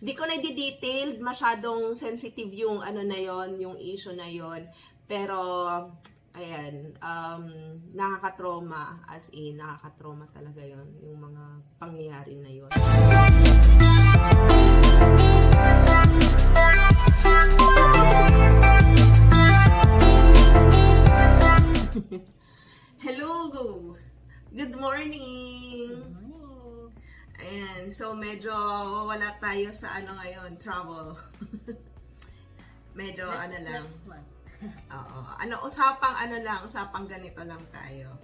Di ko na di-detailed, masyadong sensitive yung ano na yon, yung issue na yon. Pero, ayan, um, nakaka-trauma, as in, nakaka-trauma talaga yon yung mga pangyayari na yon. Hello! Good morning! Ayan, so medyo wala tayo sa ano ngayon, travel. medyo ano Next, lang. next month. Oo. Ano, usapang ano lang, usapang ganito lang tayo.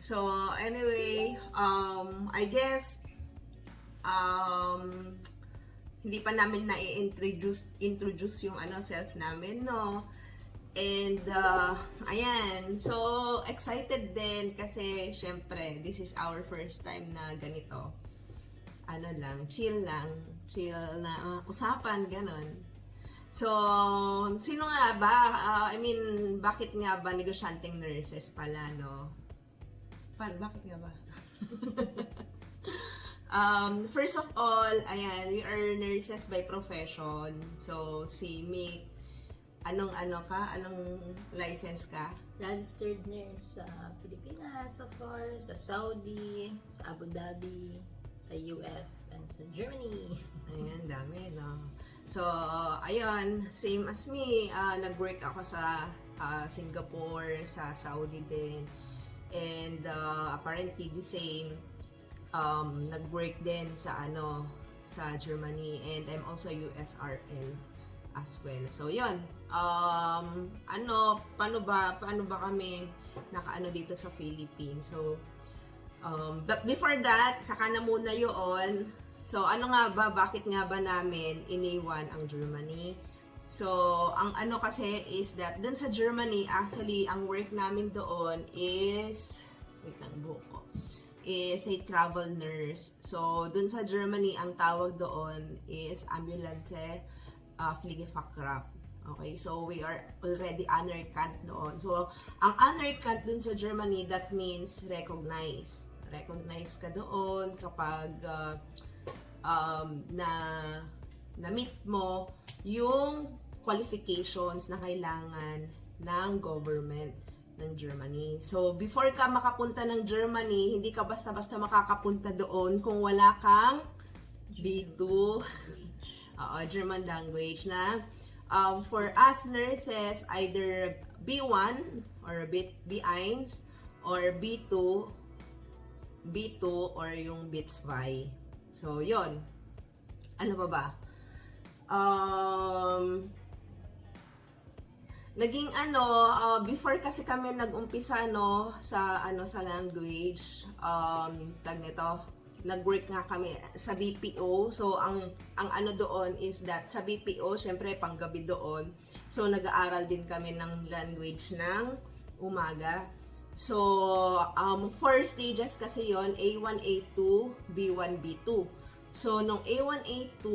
So, anyway, um, I guess, um, hindi pa namin na-introduce introduce yung ano self namin, no? And, uh, ayan, so, excited din kasi, syempre, this is our first time na ganito. Ano lang, chill lang, chill na uh, usapan, ganon. So, sino nga ba? Uh, I mean, bakit nga ba negosyanteng nurses pala, no? Pa- bakit nga ba? um, first of all, ayan, we are nurses by profession. So, si Mick, anong ano ka? Anong license ka? Registered nurse sa Pilipinas, of course, sa Saudi, sa Abu Dhabi, sa US, and sa Germany. Ayan, dami, no? So, ayun, same as me, ah, nag-work ako sa ah, Singapore, sa Saudi din. And ah, apparently the same, um, nag-work din sa ano, sa Germany. And I'm also USRL as well. So, yun. Um, ano, paano ba, paano ba kami nakaano dito sa Philippines? So, um, but before that, saka na muna yun, So, ano nga ba, bakit nga ba namin iniwan ang Germany? So, ang ano kasi is that, dun sa Germany, actually, ang work namin doon is, wait lang, buhok ko, is a travel nurse. So, dun sa Germany, ang tawag doon is ambulance uh, Pflegefachkraft. Okay, so we are already anerkannt doon. So, ang anerkannt dun sa Germany, that means recognize. Recognize ka doon kapag uh, um, na na-meet mo yung qualifications na kailangan ng government ng Germany. So, before ka makapunta ng Germany, hindi ka basta-basta makakapunta doon kung wala kang B2 Oo, German language na um, for us nurses, either B1 or B, B1 or B2, B2 or yung B2. So, yon Ano pa ba? Um, naging ano, uh, before kasi kami nag-umpisa no, sa ano sa language, um, tag nito, nag-work nga kami sa BPO. So, ang ang ano doon is that sa BPO, syempre panggabi doon. So, nag-aaral din kami ng language ng umaga. So, um, four stages kasi yon A1, A2, B1, B2. So, nung A1, A2,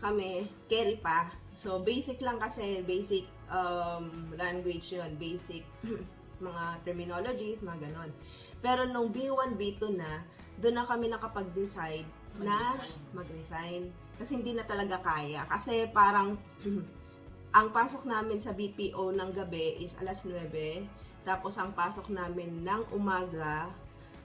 kami, carry pa. So, basic lang kasi, basic um, language yon basic mga terminologies, mga ganon. Pero nung B1, B2 na, doon na kami nakapag-decide na Mag-resign. mag-resign. Kasi hindi na talaga kaya. Kasi parang, ang pasok namin sa BPO ng gabi is alas 9. Tapos ang pasok namin ng umaga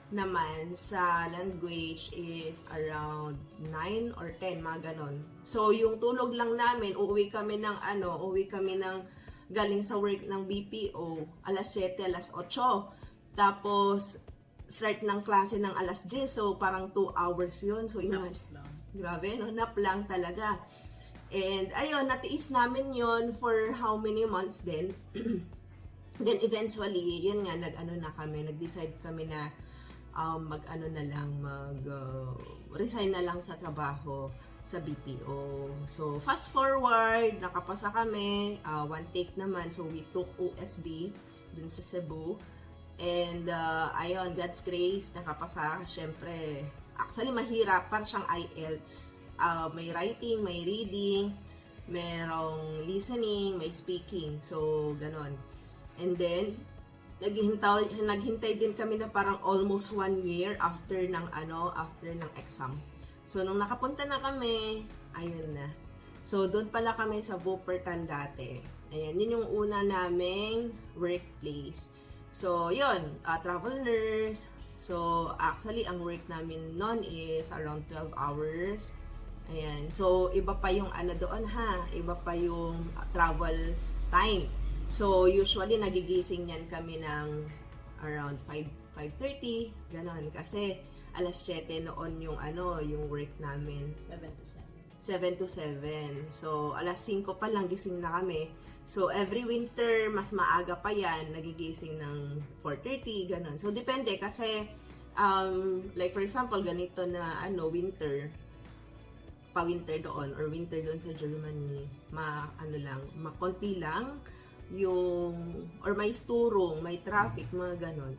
naman sa language is around 9 or 10, mga ganon. So, yung tulog lang namin, uuwi kami ng ano, uuwi kami ng galing sa work ng BPO, alas 7, alas 8. Tapos, start ng klase ng alas 10, so parang 2 hours yun. So, imagine. Grabe, no? Nap lang talaga. And, ayun, natiis namin yon for how many months din. Then, eventually, yun nga, nag-ano na kami, nag-decide kami na um, mag-ano na lang, mag-resign na lang sa trabaho sa BPO. So, fast forward, nakapasa kami, uh, one take naman, so we took OSD dun sa Cebu. And, uh, ayun, God's grace, nakapasa, syempre, actually, mahirap, parang siyang IELTS. Uh, may writing, may reading, merong listening, may speaking. So, ganon. And then, naghintay, naghintay din kami na parang almost one year after ng ano, after ng exam. So, nung nakapunta na kami, ayun na. So, doon pala kami sa Wuppertal dati. Ayan, yun yung una naming workplace. So, yun, uh, travel nurse. So, actually, ang work namin noon is around 12 hours. Ayan. So, iba pa yung ano doon ha. Iba pa yung travel time. So, usually, nagigising yan kami ng around 5, 5.30. Ganon. Kasi, alas 7 noon yung ano, yung work namin. 7 to 7 7. to 7. So, alas 5 pa lang gising na kami. So, every winter, mas maaga pa yan, nagigising ng 4.30, ganun. So, depende kasi, um, like for example, ganito na, ano, winter, pa-winter doon, or winter doon sa Germany, ma, ano lang, makonti lang, yung, or may sturong, may traffic, mga ganun.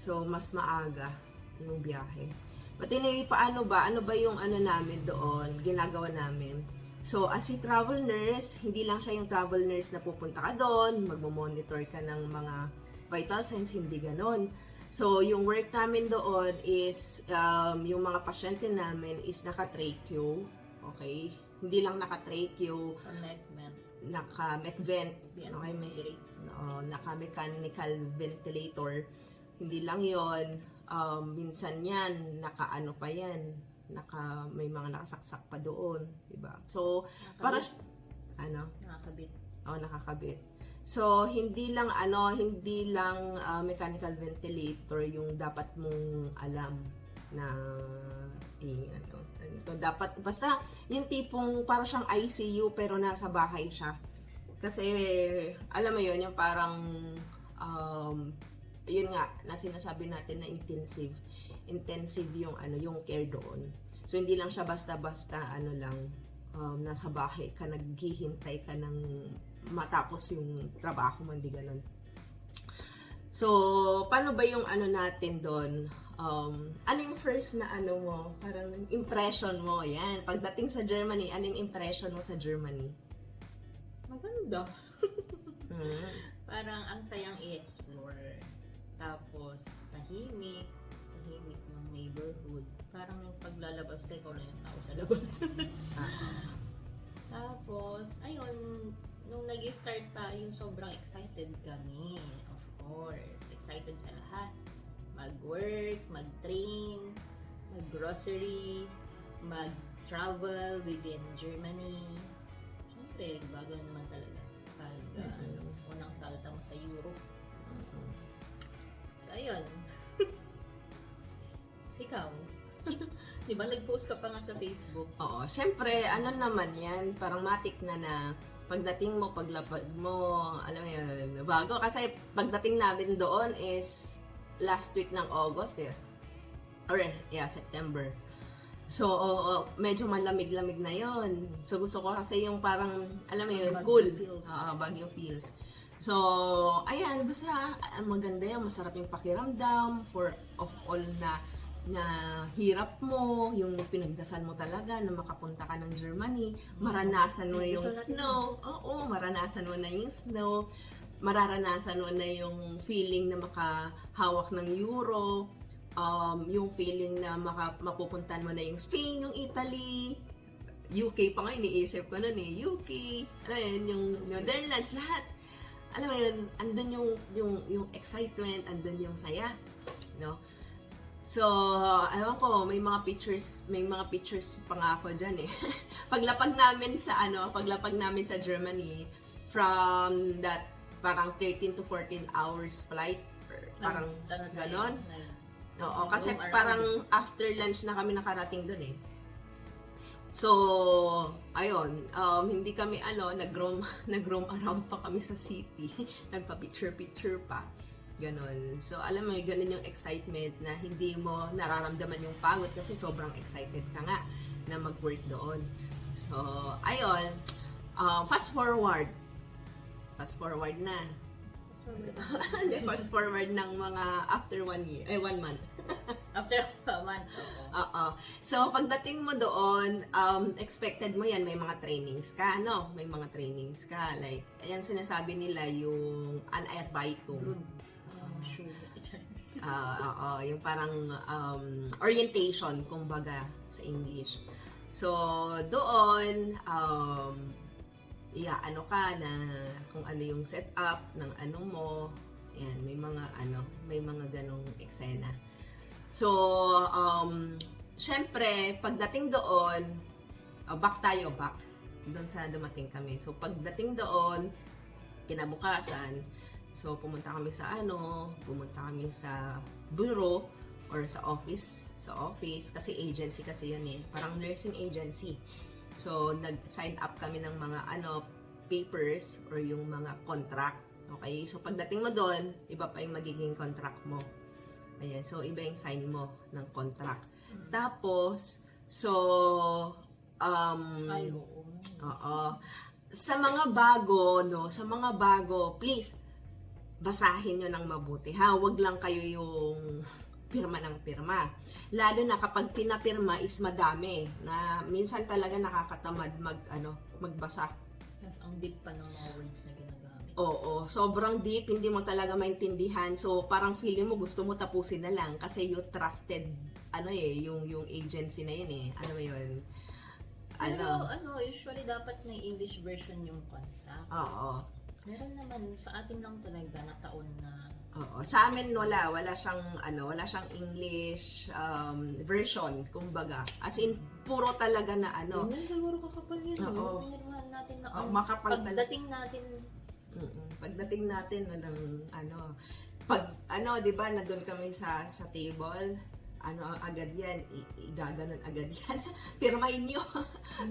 So, mas maaga yung biyahe. But anyway, paano ba? Ano ba yung ano namin doon, ginagawa namin? So, as a travel nurse, hindi lang siya yung travel nurse na pupunta ka doon, magmo-monitor ka ng mga vital signs, hindi ganon. So, yung work namin doon is, um, yung mga pasyente namin is naka-tracheo, okay? Hindi lang naka-tracheo, Connectment. Naka-mec-vent, Yan. okay? May, no, naka-mechanical ventilator. Hindi lang yon um, minsan yan, naka-ano pa yan, naka, may mga nakasaksak pa doon, diba? So, para, Nakakabit. ano, Nakakabit. oh, nakakabit. So, hindi lang, ano, hindi lang ah, mechanical ventilator yung dapat mong alam na, eh, ano, ito, dapat, basta, yung tipong, para siyang ICU, pero nasa bahay siya. Kasi, alam mo yun, yung parang, um, yun nga, na sinasabi natin na intensive. Intensive yung, ano, yung care doon. So, hindi lang siya basta-basta, ano lang, um, nasa bahay ka, naghihintay ka ng matapos yung trabaho mo, hindi ganun. So, paano ba yung ano natin doon? Um, ano yung first na ano mo? Parang impression mo, yan. Pagdating sa Germany, ano yung impression mo sa Germany? Maganda. Hmm. Parang ang sayang i-explore. Tapos, tahimik. Tahimik yung neighborhood. Parang yung paglalabas ka, ikaw lang yung tao sa labas. Ah. Tapos, ayun, nung nag-start tayo, sobrang excited kami. Of course, excited sa lahat. Mag-work, mag-train, mag-grocery, mag-travel within Germany. Siyempre, bago naman talaga. Pag uh, Mhm. ano, unang salta mo sa Europe. So, ayun. Ikaw? Di ba nag-post ka pa nga sa Facebook? Oo, syempre, ano naman yan, parang matik na na pagdating mo, paglapag mo, alam mo yun, bago. Kasi pagdating namin doon is last week ng August, eh. Or, yeah, September. So, oo, medyo malamig-lamig na yon. So, gusto ko kasi yung parang, alam mo yun, Baguio cool. feels. Oo, Baguio feels. So, ayan, basta ah, maganda yung masarap yung pakiramdam for of all na na hirap mo, yung pinagdasal mo talaga na makapunta ka ng Germany, maranasan mo yung snow. Oo, maranasan mo na yung snow, mararanasan mo na yung feeling na makahawak ng euro, um, yung feeling na maka, mapupuntan mo na yung Spain, yung Italy, UK pa nga, iniisip ko nun eh, UK, alam mo yun, yung Netherlands, lahat. Alam mo yun, andun yung, yung, yung excitement, andun yung saya, no? So, ewan ko, may mga pictures, may mga pictures pa nga ako dyan eh. paglapag namin sa ano, paglapag namin sa Germany, from that parang 13 to 14 hours flight, parang ganon. Oo, kasi parang after lunch na kami nakarating doon eh. So, ayun, um, hindi kami ano, nag-roam, nag-roam around pa kami sa city. Nagpa-picture-picture pa. Ganon. So, alam mo, ganun yung excitement na hindi mo nararamdaman yung pagod kasi sobrang excited ka nga na mag-work doon. So, ayun, uh, fast forward. Fast forward na. Hindi, fast forward ng mga after one year, eh, one month. After a month. oo. Oo. So, pagdating mo doon, um, expected mo yan, may mga trainings ka, no? May mga trainings ka. Like, ayan sinasabi nila yung Anarbeitung. Um, sure. Ah, oo, yung parang um, orientation, kumbaga, sa English. So, doon, um, iya, ano ka na kung ano yung setup ng ano mo. Yan, may mga ano, may mga ganong eksena. So, um, syempre, pagdating doon, uh, back tayo, back. Doon sa dumating kami. So, pagdating doon, kinabukasan, so pumunta kami sa ano, pumunta kami sa bureau or sa office, sa office, kasi agency kasi yun eh, parang nursing agency. So, nag-sign up kami ng mga ano, papers or yung mga contract. Okay? So, pagdating mo doon, iba pa yung magiging contract mo. Ayan. So, iba yung sign mo ng contract. Tapos, so, um, Ay, oo. Oo. Sa mga bago, no, sa mga bago, please, basahin nyo ng mabuti, ha? Huwag lang kayo yung pirma ng pirma. Lalo na kapag pinapirma is madami, na minsan talaga nakakatamad mag, ano, magbasa. Tapos ang deep pa ng mga words na ginagamit. Oo, sobrang deep, hindi mo talaga maintindihan. So, parang feeling mo gusto mo tapusin na lang kasi you trusted, ano eh, yung, yung agency na yun eh. Ano ba yun? Pero Ano? ano, usually dapat may English version yung contract. Oo. Meron naman, sa atin lang talaga na taon na Oo. Sa amin wala, wala siyang ano, wala siyang English um, version, kumbaga. As in puro talaga na ano. Yun siguro kakapal yun. Oo. Oo. Pinirmahan natin na Oh, makapal pagdating natin, Mm-mm. Pagdating natin ng ano, pag ano, 'di ba, na doon kami sa sa table, ano agad 'yan, igaganon agad 'yan. Pirmahin niyo.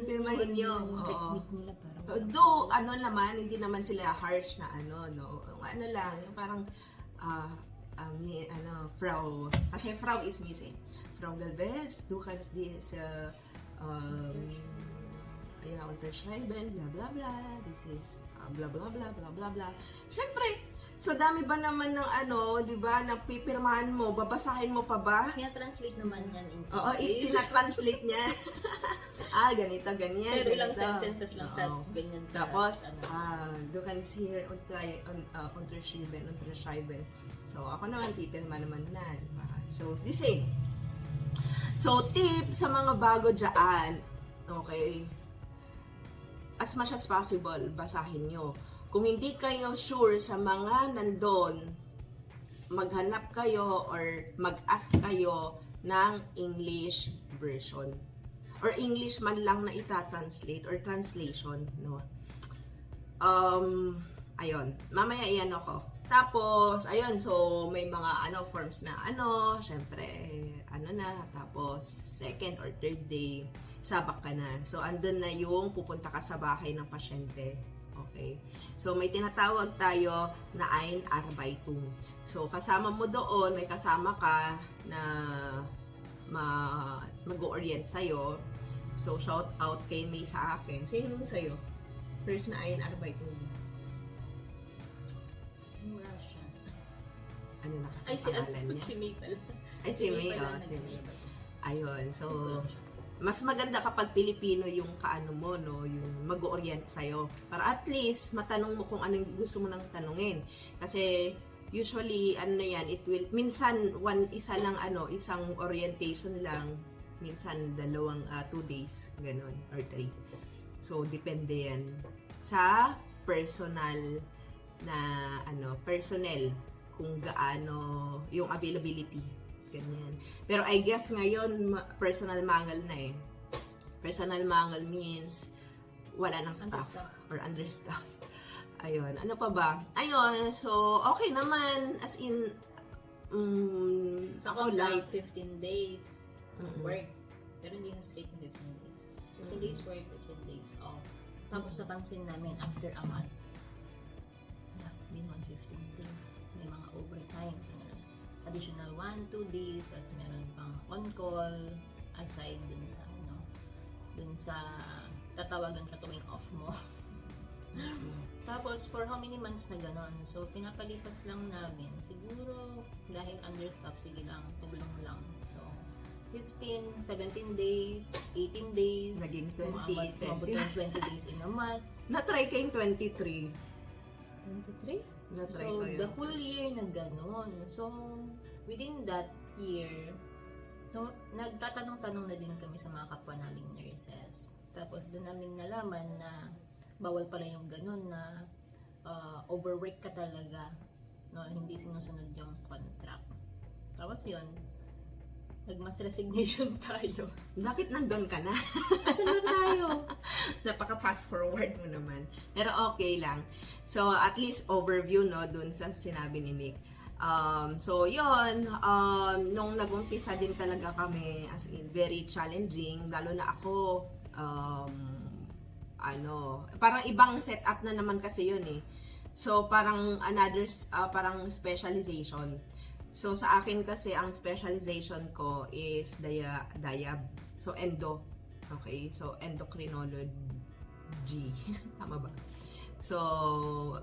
Pirmahin niyo. yung Oo. Though, ano naman, hindi naman sila harsh na ano, no. Ano lang, yung parang, ah, um, ni, ano, Frau, kasi Frau is missing. Frau Galvez, du kannst dies, uh, um, ja, unterschreiben, bla bla bla, this is, uh, bla bla bla, bla bla bla. Siyempre, sa dami ba naman ng ano, di ba, napipirmahan mo, babasahin mo pa ba? Kaya translate naman yan in Oo, English. itina-translate niya. ah, ganito, ganyan. Pero ilang ganito. sentences lang sa Oo. ganyan. ka, Tapos, ano. ah, du kannst hier untry, un, uh, unterschreiben, unterschreiben. So, ako naman, pipirma naman na, di ba? So, the same. So, tip sa mga bago dyan, okay, as much as possible, basahin nyo. Kung hindi kayo sure sa mga nandun, maghanap kayo or mag-ask kayo ng English version. Or English man lang na itatranslate or translation, no? Um, ayun. Mamaya iyan ako. Tapos, ayun, so may mga ano forms na ano, syempre, ano na, tapos second or third day, sabak ka na. So, andun na yung pupunta ka sa bahay ng pasyente. Okay? So, may tinatawag tayo na Ein Arbeitung. So, kasama mo doon, may kasama ka na ma mag-orient sa'yo. So, shout out kay May sa akin. Sino yung sa'yo? First na Ein Arbeitung. Yung Russian. Ano na kasi Ay, si, pangalan ano, niya? si May pala. Ay, si May. pala Oh, si May. Ayun. So, mas maganda kapag Pilipino yung kaano mo, no? Yung mag-orient sa'yo. Para at least, matanong mo kung anong gusto mo nang tanungin. Kasi, usually, ano yan, it will, minsan, one, isa lang, ano, isang orientation lang, minsan, dalawang, ah, two days, ganun, or three. So, depende yan sa personal na, ano, personnel, kung gaano, yung availability. Ganyan. Pero I guess ngayon, personal mangal na eh. Personal mangal means wala ng staff Understaff. or understaff. Ayun. Ano pa ba? Ayun. So, okay naman. As in, um, Sa ako light. 15 days Mm-mm. work. Pero hindi na straight na 15 days. 15 days work, 15 days off. Tapos napansin namin, after a month, hindi naman 15 days. May mga overtime. Additional 1, 2 days, as meron pang on-call, aside dun sa, ano, dun sa tatawagan ka tuwing off mo. Tapos, for how many months na gano'n? So, pinapalipas lang namin. Siguro, dahil understaff, sige lang, tulong lang. So, 15, 17 days, 18 days. Naging 20, umabot- umabot 20. ng 20 days in a month. Na-try kayong 23. 23? Na-try So, ko yun. the whole year na gano'n. So, within that year, no, nagtatanong-tanong na din kami sa mga kapwa naming nurses. Tapos doon namin nalaman na bawal pala yung ganun na uh, overwork ka talaga. No, hindi sinusunod yung contract. Tapos yun, nagmas resignation tayo. Bakit nandun ka na? Asan na tayo? Napaka fast forward mo naman. Pero okay lang. So, at least overview, no, dun sa sinabi ni Mick. Um, so, yon um, nung nag-umpisa din talaga kami, as in, very challenging, lalo na ako, um, ano, parang ibang setup na naman kasi yun eh. So, parang another, uh, parang specialization. So, sa akin kasi, ang specialization ko is dia, diab. So, endo. Okay? So, endocrinology. Tama ba? So,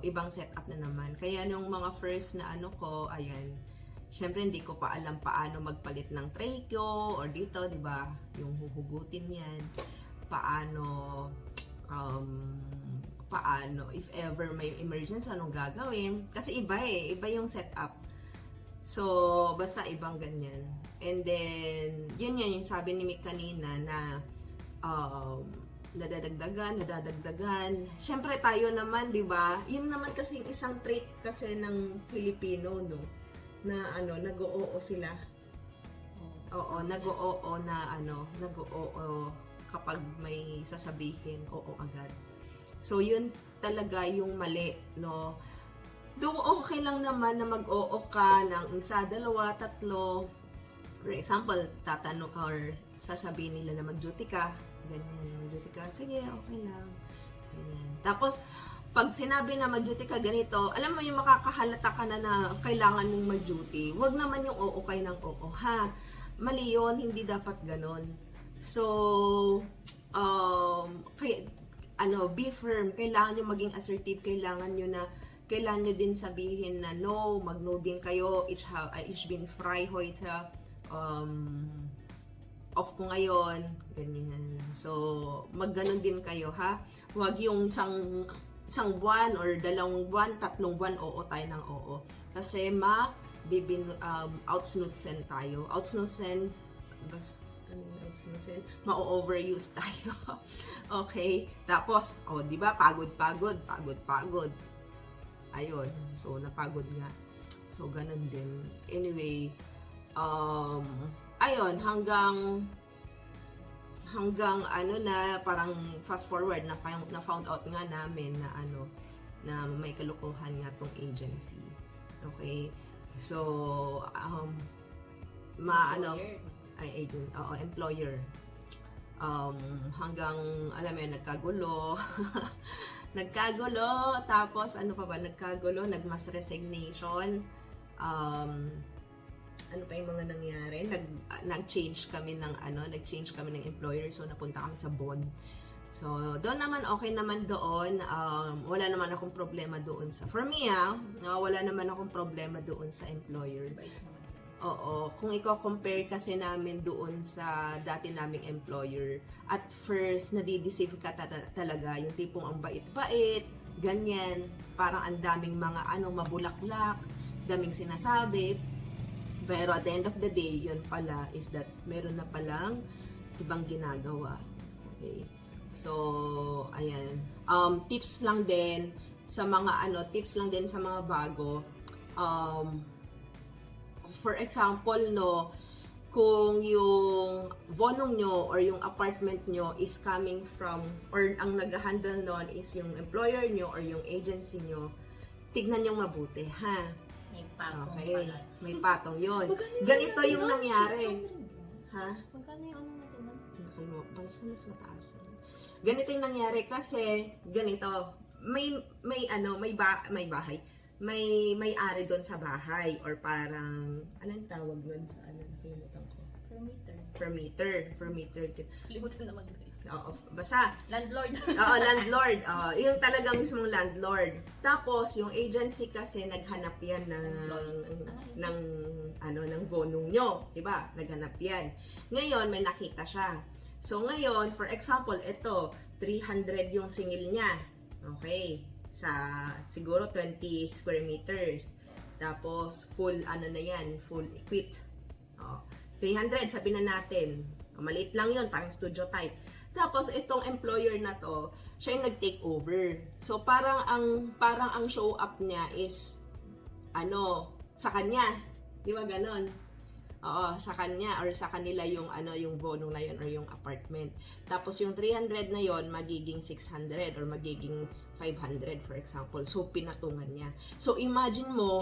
ibang setup na naman. Kaya nung mga first na ano ko, ayan, syempre hindi ko pa alam paano magpalit ng tracheo or dito, di ba? Yung huhugutin yan. Paano, um, paano, if ever may emergency, anong gagawin? Kasi iba eh, iba yung setup. So, basta ibang ganyan. And then, yun yun yung sabi ni Mick kanina na um, nadadagdagan, nadadagdagan. Siyempre tayo naman, di ba? Yun naman kasi isang trait kasi ng Filipino, no? Na ano, nag-oo sila. Oo, nag-oo na ano, nag-oo kapag may sasabihin, oo agad. So, yun talaga yung mali, no? Do okay lang naman na mag-oo ka ng isa, dalawa, tatlo. For example, tatanong ka or sasabihin nila na mag-duty ka. Ganyan, mag-duty ka. Sige, okay lang. Ganyan. Tapos, pag sinabi na mag-duty ka ganito, alam mo yung makakahalata ka na na kailangan mong mag-duty. Huwag naman yung oo kayo ng oo, ha? Mali yun, hindi dapat ganon. So, um, kay, ano, be firm. Kailangan nyo maging assertive. Kailangan nyo na kailangan nyo din sabihin na no, mag-no din kayo. Ich, ha, ich bin frei heute. Um, off ko ngayon. Ganyan. So, magganon din kayo, ha? Huwag yung isang, isang buwan or dalawang buwan, tatlong buwan, oo tayo ng oo. Kasi ma, bibin, um, outsnutsen tayo. Outsnutsen, bas, ano outsnutsen? Ma-overuse tayo. okay? Tapos, oh, di ba, pagod-pagod, pagod-pagod. Ayun. So, napagod nga. So, ganun din. Anyway, um, ayun, hanggang hanggang ano na parang fast forward na, na found out nga namin na ano na may kalukuhan nga tong agency. Okay? So, um, ma ano, ay agent, oo, employer. Um, hanggang, alam mo yun, nagkagulo. nagkagulo, tapos ano pa ba, nagkagulo, nagmas resignation. Um, ano pa yung mga nangyari? Nag, nag-change kami ng ano, nag-change kami ng employer, so napunta kami sa bond. So, doon naman, okay naman doon. Um, wala naman akong problema doon sa, for me ah, uh, wala naman akong problema doon sa employer. Oo, kung i-compare kasi namin doon sa dati naming employer, at first, nadideceive ka ta- talaga, yung tipong ang bait-bait, ganyan, parang ang daming mga ano, mabulaklak, daming sinasabi, pero at the end of the day, yun pala is that meron na palang ibang ginagawa. Okay. So, ayan. Um, tips lang din sa mga ano, tips lang din sa mga bago. Um, for example, no, kung yung vonong nyo or yung apartment nyo is coming from, or ang nag-handle nun is yung employer nyo or yung agency nyo, tignan nyo mabuti, ha? May patong Okay. pala. May patong yun. Magkano Ganito yung nun? nangyari. 600 ba? Ha? Magkano yung ano natin nun? Nakulo, mas mas mataas. Ganito yung nangyari kasi ganito, may may ano, may ba, may bahay. May may ari doon sa bahay or parang anong tawag doon sa ano, nakalimutan ko. Per meter. Per meter, per meter. Limutan naman guys. Oo, basta Landlord. Oo, landlord. Oo, yung talagang mismong landlord. Tapos, yung agency kasi naghanap yan ng, ng, ano, ng bonong nyo. Diba? Naghanap yan. Ngayon, may nakita siya. So, ngayon, for example, ito, 300 yung singil niya. Okay. Sa, siguro, 20 square meters. Tapos, full, ano na yan, full equipped. Oh. 300, sabi na natin. Maliit lang yon parang studio type. Tapos itong employer na to, siya yung nag-take over. So parang ang parang ang show up niya is ano, sa kanya. Di ba ganon? Oo, sa kanya or sa kanila yung ano yung bono na yon or yung apartment. Tapos yung 300 na yon magiging 600 or magiging 500 for example. So pinatungan niya. So imagine mo,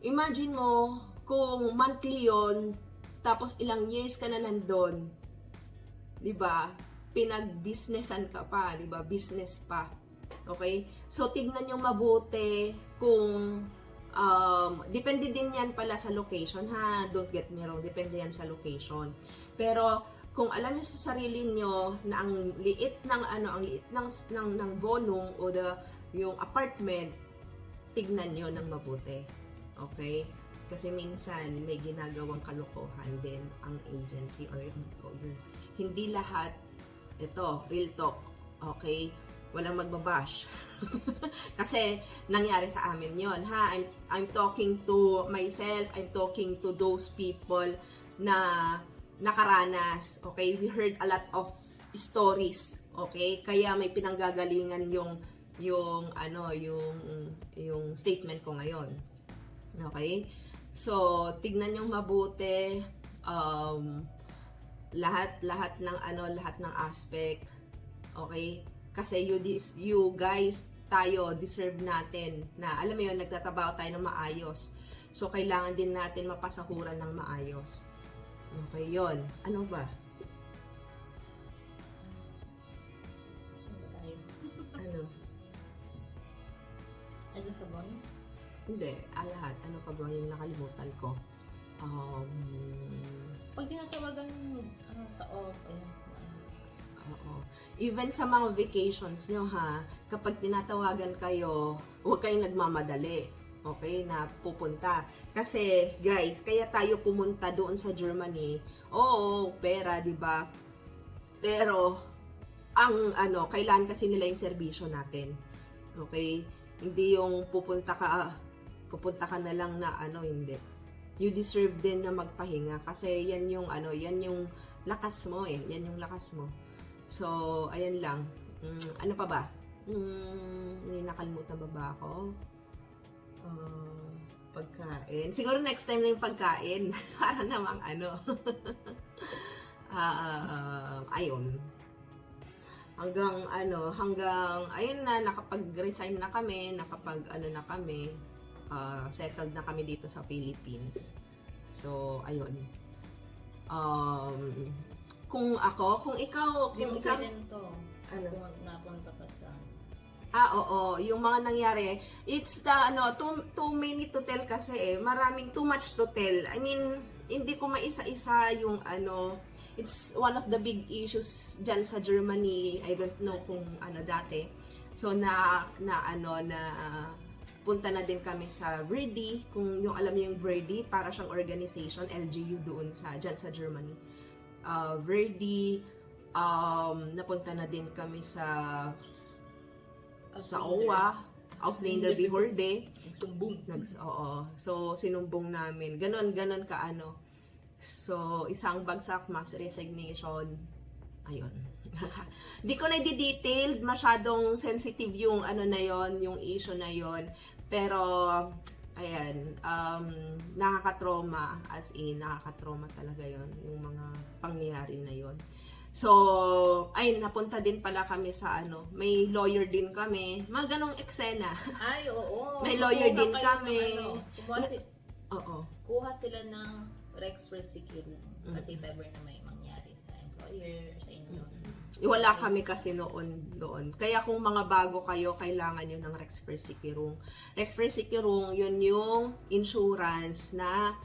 imagine mo kung monthly yon tapos ilang years ka na nandun. 'Di ba? Pinag-businessan ka pa, 'di ba? Business pa. Okay? So tignan niyo mabuti kung um, depende din yan pala sa location ha. Don't get me wrong, depende yan sa location. Pero kung alam niyo sa sarili niyo na ang liit ng ano, ang liit ng ng, ng bonong o the yung apartment, tignan niyo ng mabuti. Okay? Kasi minsan may ginagawang kalokohan din ang agency or yung employer. Hindi lahat ito, real talk. Okay? Walang magbabash. Kasi nangyari sa amin yon ha. I'm, I'm talking to myself, I'm talking to those people na nakaranas. Okay? We heard a lot of stories. Okay? Kaya may pinanggagalingan yung yung ano yung yung statement ko ngayon. Okay? So, tignan yung mabuti um lahat lahat ng ano lahat ng aspect. Okay? Kasi you dis- you guys tayo deserve natin na alam mo yun nagtatrabaho tayo ng maayos. So kailangan din natin mapasahuran ng maayos. Okay, yon. Ano ba? Ano tayo? Ano? Ayun sa bon? Hindi, ah, lahat. Ano pa ba yung nakalimutan ko? Um, Pag tinatawagan ano, sa off, ayun. Oo. Even sa mga vacations nyo ha, kapag tinatawagan kayo, huwag kayong nagmamadali. Okay, na pupunta. Kasi, guys, kaya tayo pumunta doon sa Germany. Oo, pera, di ba? Pero, ang ano, kailangan kasi nila yung serbisyo natin. Okay? Hindi yung pupunta ka, pupunta ka na lang na ano, hindi. You deserve din na magpahinga kasi yan yung ano, yan yung lakas mo eh. Yan yung lakas mo. So, ayan lang. Mm, ano pa ba? Mm, may nakalimutan ba ba ako? Uh, pagkain. Siguro next time na yung pagkain. Para namang ano. Ah, ayun. Hanggang ano, hanggang, ayun na, nakapag-resign na kami, nakapag ano na kami, ah, settled na kami dito sa Philippines. So, ayun. Um, kung ako, kung ikaw, kung ikaw, to. Ano? Kung napunta ka sa... Ah, oo. Yung mga nangyari, it's the, ano, too, too many to tell kasi eh. Maraming too much to tell. I mean, hindi ko maisa-isa yung ano, it's one of the big issues dyan sa Germany. I don't know kung ano dati. So, na, na ano, na punta na din kami sa Verdi. Kung yung alam niyo yung Verdi, para siyang organization, LGU doon sa, dyan sa Germany. Uh, Verdi, um, napunta na din kami sa sa OWA, Ausländer Behörde. Nagsumbong. Nags, oo. So, sinumbong namin. Ganon, ganon ka ano. So, isang bagsak, mass resignation. Ayun. Di ko na di-detailed, masyadong sensitive yung ano na yon yung issue na yon Pero, ayan, um, nakaka-trauma, as in, nakaka-trauma talaga yon yung mga pangyayari na yon So, ay, napunta din pala kami sa ano, may lawyer din kami. Mga ganong eksena. Ay, oo. May lawyer Kuha din kami. ng Ano, kumuha, si- Oo. kuha sila ng Rex Security. Mm. Kasi if ever na may Wala kami kasi noon doon. Kaya kung mga bago kayo, kailangan nyo ng Rex Sikirung. Rex Sikirung, yun yung insurance na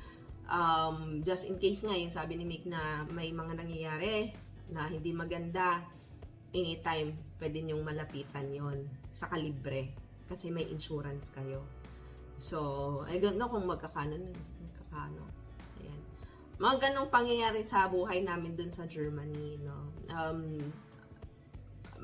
um, just in case nga, yung sabi ni Mick na may mga nangyayari na hindi maganda, anytime pwede nyong malapitan yon sa kalibre kasi may insurance kayo. So, I don't know kung magkakano na. Magkakano. Ayan. Mga ganong pangyayari sa buhay namin dun sa Germany, no. Um,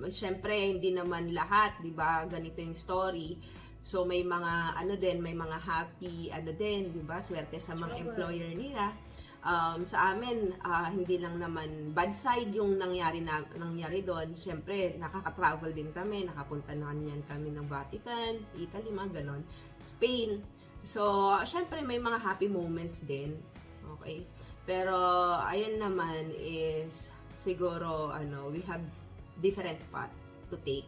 Siyempre, hindi naman lahat, 'di ba? Ganito yung story. So may mga ano din, may mga happy ano din, 'di ba? Swerte sa mga employer nila. um, sa amin, ah, hindi lang naman bad side yung nangyari na nangyari doon. Siyempre, nakaka-travel din kami, nakapunta na yan kami ng Vatican, Italy, mga ganon, Spain. So, syempre may mga happy moments din. Okay? Pero ayun naman is siguro ano, we have different path to take.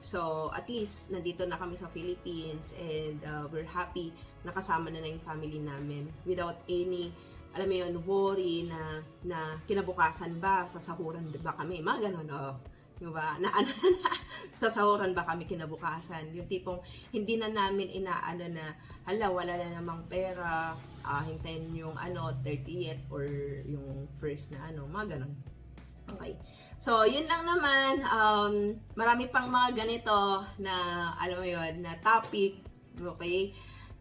So, at least, nandito na kami sa Philippines and uh, we're happy nakasama na na yung family namin without any, alam mo yun, worry na, na kinabukasan ba, sasahuran ba kami, mga ganun, oh. Yung ba, na ano na, sasahuran ba kami kinabukasan? Yung tipong, hindi na namin inaano na, hala, wala na namang pera, ah, hintayin yung ano, 30th or yung first na ano, mga ganun. Okay. So, yun lang naman. Um, marami pang mga ganito na, alam mo yun, na topic. Okay?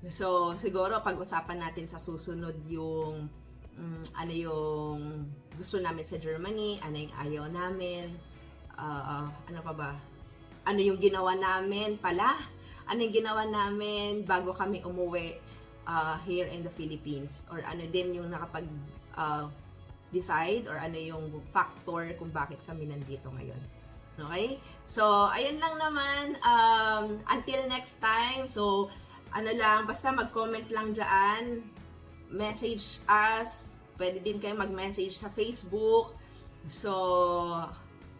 So, siguro pag-usapan natin sa susunod yung mm, ano yung gusto namin sa Germany, ano yung ayaw namin, ah, ah, ano pa ba? Ano yung ginawa namin pala? Ano yung ginawa namin bago kami umuwi ah, here in the Philippines? Or ano din yung nakapag ah, decide or ano yung factor kung bakit kami nandito ngayon. Okay? So, ayun lang naman. Um, until next time. So, ano lang, basta mag-comment lang dyan. Message us. Pwede din kayo mag-message sa Facebook. So,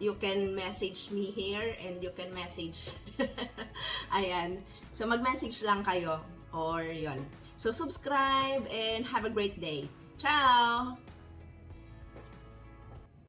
you can message me here and you can message. Ayan. So, mag-message lang kayo. Or yon. So, subscribe and have a great day. Ciao!